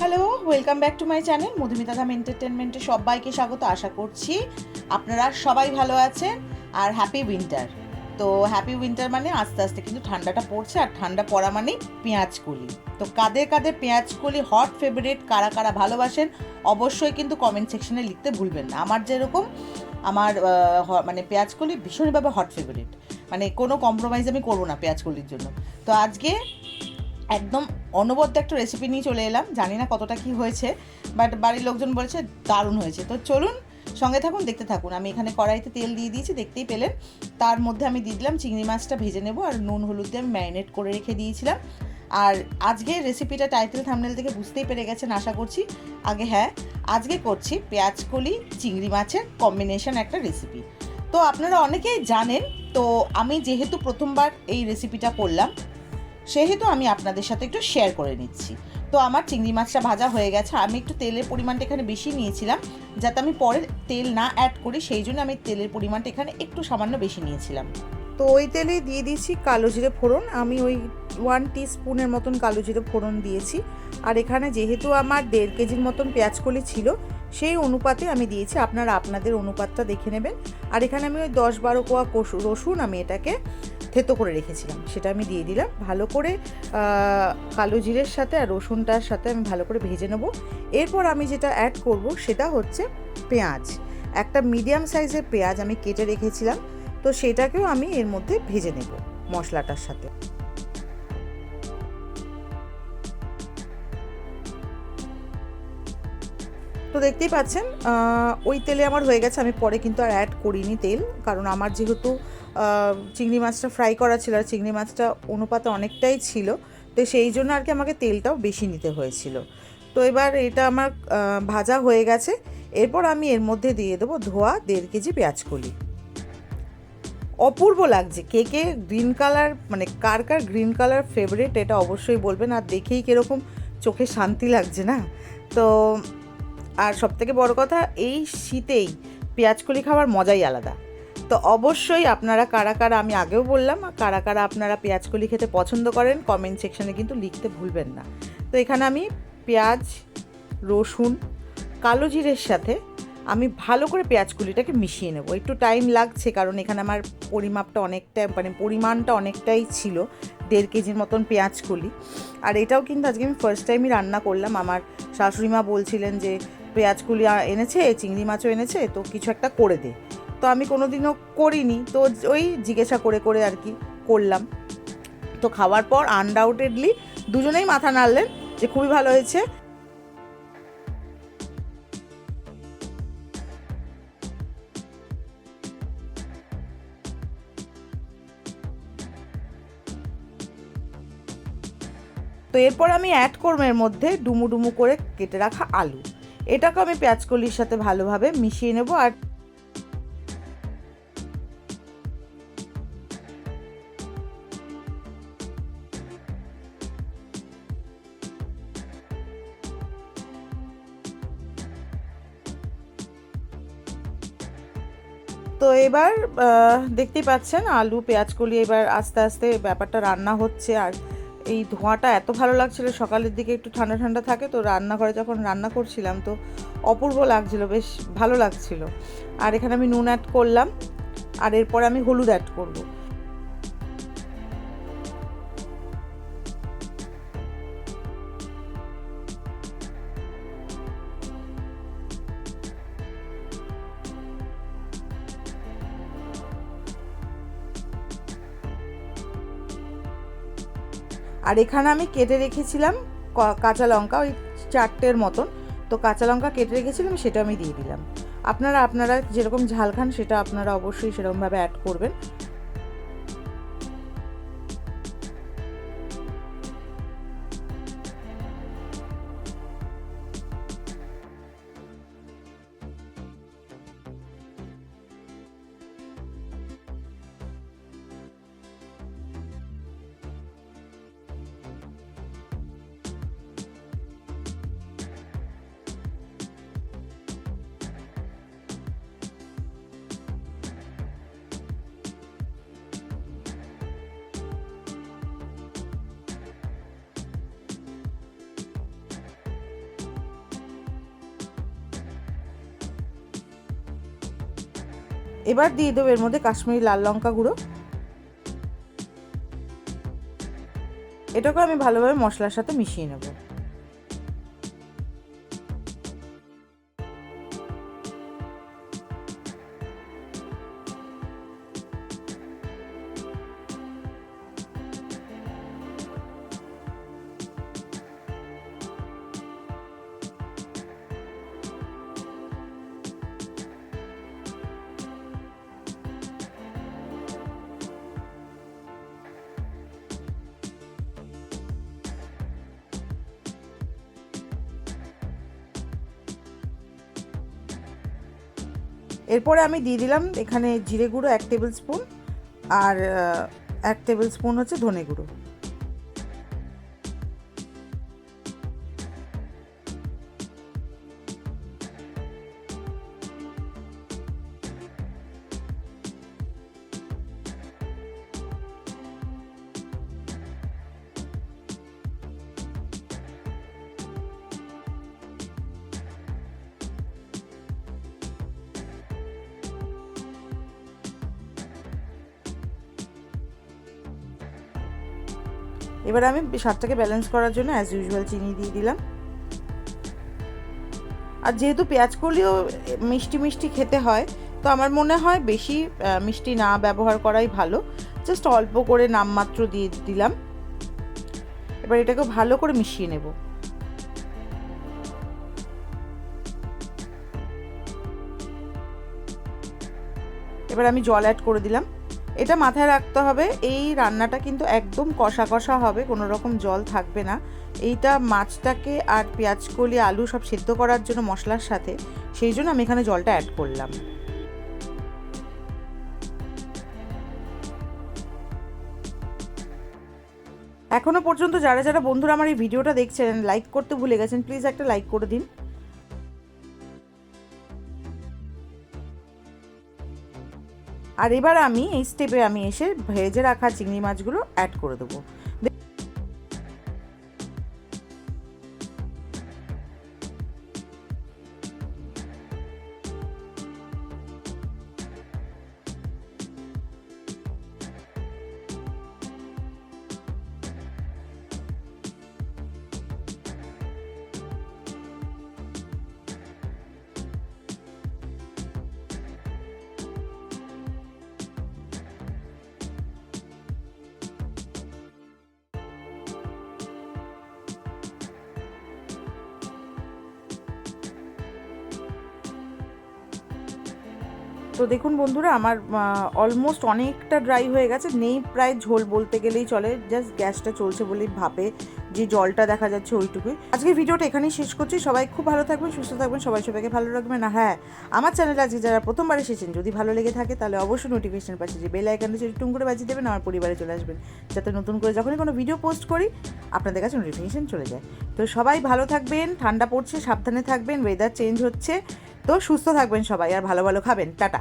Hello welcome back to my channel Madhumita Dham এন্টারটেনমেন্টে সবাইকে স্বাগত, আশা করছি আপনারা সবাই ভালো আছেন আর হ্যাপি উইন্টার তো হ্যাপি উইন্টার মানে আস্তে আস্তে কিন্তু ঠান্ডাটা পড়ছে আর ঠান্ডা পড়া মানেই পেঁয়াজ কলি তো কাদের কাদের পেঁয়াজ কলি হট ফেভারিট কারা কারা ভালোবাসেন, অবশ্যই কিন্তু কমেন্ট সেকশনে লিখতে ভুলবেন না। আমার যেরকম, আমার মানে পেঁয়াজ কলি ভীষণভাবে হট ফেভারিট মানে কোনো কম্প্রোমাইজ আমি করব না পেঁয়াজ কলির জন্য। তো আজকে একদম অনবদ্য একটা রেসিপি নিয়ে চলে এলাম। জানি না কতটা কি হয়েছে বাট বাড়ির লোকজন বলেছে দারুণ হয়েছে। তো চলুন সঙ্গে থাকুন, দেখতে থাকুন। আমি এখানে কড়াইতে তেল দিয়ে দিয়েছি, দেখতেই পেলেন। তার মধ্যে আমি দিয়ে দিলাম চিংড়ি মাছটা ভেজে নেব আর নুন, হলুদ দিয়ে আমি ম্যারিনেট করে রেখে দিয়েছিলাম। আর আজকে রেসিপিটা টাইটেল থামনেল থেকে বুঝতেই পেরে গেছেন, আশা করছি। আগে হ্যাঁ আজকে করছি পেঁয়াজ কলি, চিংড়ি মাছের কম্বিনেশন একটা রেসিপি তো আপনারা অনেকেই জানেন, তো আমি যেহেতু প্রথমবার এই রেসিপিটা করলাম সেহেতু আমি আপনাদের সাথে একটু শেয়ার করে নিচ্ছি। তো আমার চিংড়ি মাছটা ভাজা হয়ে গেছে। আমি একটু তেলের পরিমাণটা এখানে বেশি নিয়েছিলাম, যাতে আমি পরে তেল না অ্যাড করি, সেই জন্য আমি তেলের পরিমাণটা এখানে একটু সামান্য বেশি নিয়েছিলাম। তো ওই তেলে দিয়ে দিয়েছি কালো জিরে ফোড়ন। আমি ওই ওয়ান স্পুনের মতন কালো জিরে ফোড়ন দিয়েছি। আর এখানে যেহেতু আমার দেড় কেজির মতন পেঁয়াজ কলি ছিল সেই অনুপাতে আমি দিয়েছি, আপনারা আপনাদের অনুপাতটা দেখে নেবেন। আর এখানে আমি ওই দশ বারো কোয়া রসুন আমি এটাকে থেতো করে রেখেছিলাম, সেটা আমি দিয়ে দিলাম। ভালো করে কালো জিরের সাথে আর রসুনটার সাথে আমি ভালো করে ভেজে নেব। এরপর আমি যেটা অ্যাড করব সেটা হচ্ছে পেঁয়াজ। একটা মিডিয়াম সাইজের পেঁয়াজ আমি কেটে রেখেছিলাম, তো সেটাকেও আমি এর মধ্যে ভেজে নেব মশলাটার সাথে। তো দেখতেই পাচ্ছেন ওই তেলে আমার হয়ে গেছে, আমি পরে কিন্তু আর অ্যাড করিনি তেল, কারণ আমার যেহেতু চিংড়ি মাছটা ফ্রাই করা ছিল আর চিংড়ি মাছটা অনুপাতে অনেকটাই ছিল, তো সেই জন্য আর কি আমাকে তেলটাও বেশি নিতে হয়েছিল। তো এবার এটা আমার ভাজা হয়ে গেছে, এরপর আমি এর মধ্যে দিয়ে দেবো ধোয়া দেড় কেজি পেঁয়াজ কলি। অপূর্ব লাগছে, কে কে গ্রিন কালার মানে কার কার গ্রিন কালার ফেভারিট এটা অবশ্যই বলবেন, আর দেখেই কীরকম চোখে শান্তি লাগছে না? তো আর সবথেকে বড় কথা, এই শীতেই পেঁয়াজকলি খাওয়ার মজাই আলাদা। তো অবশ্যই আপনারা কারা কারা, আমি আগেও বললাম, কারা কারা আপনারা পেঁয়াজকলি খেতে পছন্দ করেন কমেন্ট সেকশনে কিন্তু লিখতে ভুলবেন না। তো এখানে আমি পেঁয়াজ, রসুন, কালো জিরের সাথে আমি ভালো করে পেঁয়াজকুলিটাকে মিশিয়ে নেব। একটু টাইম লাগছে, কারণ এখানে আমার পরিমাপটা অনেকটা মানে পরিমাণটা অনেকটাই ছিল, দেড় কেজির মতন পেঁয়াজকুলি আর এটাও কিন্তু আজকে আমি ফার্স্ট টাইমই রান্না করলাম। আমার শাশুড়ি মা বলছিলেন যে পেঁয়াজকুলি এনেছে, চিংড়ি মাছও এনেছে, তো কিছু একটা করে দে। তো আমি কোনোদিনও করিনি, তো ওই জিজ্ঞাসা করে করে আর কি করলাম। তো খাওয়ার পর আনডাউটেডলি দুজনেই মাথা নাড়লেন যে খুবই ভালো হয়েছে। তো এরপর আমি অ্যাড করব এর মধ্যে ডুমু ডুমু করে কেটে রাখা আলু। এটাকে আমি পেঁয়াজকলির সাথে ভালোভাবে মিশিয়ে নেব আর তো এবার দেখতেই পাচ্ছেন আলু পেঁয়াজকলি এবার আস্তে আস্তে ব্যাপারটা রান্না হচ্ছে আর এই ধোঁয়াটা এত ভালো লাগছিল, সকালের দিকে একটু ঠান্ডা ঠান্ডা থাকে, তো রান্নাঘরে যখন রান্না করছিলাম তো অপূর্ব লাগছিল, বেশ ভালো লাগছিল। আর এখানে আমি নুন অ্যাড করলাম, আর এরপরে আমি হলুদ অ্যাড করব। আর এখানে আমি কেটে রেখেছিলাম কাঁচা লঙ্কা, ওই চারটের মতন। তো কাঁচা লঙ্কা কেটে রেখেছিলাম, সেটা আমি দিয়ে দিলাম। আপনারা আপনারা যেরকম ঝাল খান, সেটা আপনারা অবশ্যই সেরকমভাবে অ্যাড করবেন। এবার দিয়ে দেবো এর মধ্যে কাশ্মীরি লাল লঙ্কা গুঁড়ো। এটাকে আমি ভালোভাবে মশলার সাথে মিশিয়ে নেব। এরপরে আমি দিয়ে দিলাম এখানে জিরে গুঁড়ো, এক টেবিল স্পুন, আর এক টেবিল স্পুন হচ্ছে ধনে গুঁড়ো। এবার আমি স্বাদটাকে ব্যালেন্স করার জন্য অ্যাজ ইউজুয়াল চিনি দিয়ে দিলাম। আর যেহেতু পেঁয়াজ কলিও মিষ্টি মিষ্টি খেতে হয়, তো আমার মনে হয় বেশি মিষ্টি না ব্যবহার করাই ভালো। জাস্ট অল্প করে নামমাত্র দিয়ে দিলাম। এবার এটাকে ভালো করে মিশিয়ে নেব। এবার আমি জল অ্যাড করে দিলাম। এটা মাথায় রাখতে হবে, এই রান্নাটা কিন্তু একদম কষা কষা হবে, কোনো রকম জল থাকবে না। এইটা মাছটাকে আর পেঁয়াজ, কলি, আলু সব সেদ্ধ করার জন্য মশলার সাথে, সেই জন্য আমি এখানে জলটা অ্যাড করলাম। এখনও পর্যন্ত যারা যারা বন্ধুরা আমার এই ভিডিওটা দেখছেন লাইক করতে ভুলে গেছেন প্লিজ একটা লাইক করে দিন। আর এবার আমি এই স্টেপে আমি এসে ভেজে রাখা চিংড়ি মাছগুলো অ্যাড করে দেবো। তো দেখুন বন্ধুরা, আমার অলমোস্ট অনেকটা ড্রাই হয়ে গেছে। নেই প্রায় ঝোল বলতে গেলেই চলে জাস্ট গ্যাসটা চলছে বলেই ভাবে যে জলটা দেখা যাচ্ছে ওইটুকুই। আজকে ভিডিওটা এখানেই শেষ করছি। সবাই খুব ভালো থাকবেন, সুস্থ থাকবেন, সবাই সবাইকে ভালো রাখবেন। আর হ্যাঁ আমার চ্যানেলে আজকে যারা প্রথমবার এসেছেন, যদি ভালো লেগে থাকে, তাহলে অবশ্যই নোটিফিকেশন পাচ্ছে যে বেল আইকনটা সেটি টুম করে বাজিয়ে দেবেন, আমার পরিবারে চলে আসবেন। যাতে নতুন করে যখনই কোনো ভিডিও পোস্ট করি, আপনাদের কাছে নোটিফিকেশন চলে যায়। তো সবাই ভালো থাকবেন, ঠান্ডা পড়ছে, সাবধানে থাকবেন ওয়েদার চেঞ্জ হচ্ছে। তো সুস্থ থাকবেন সবাই, আর ভালো ভালো খাবেন। টাটা।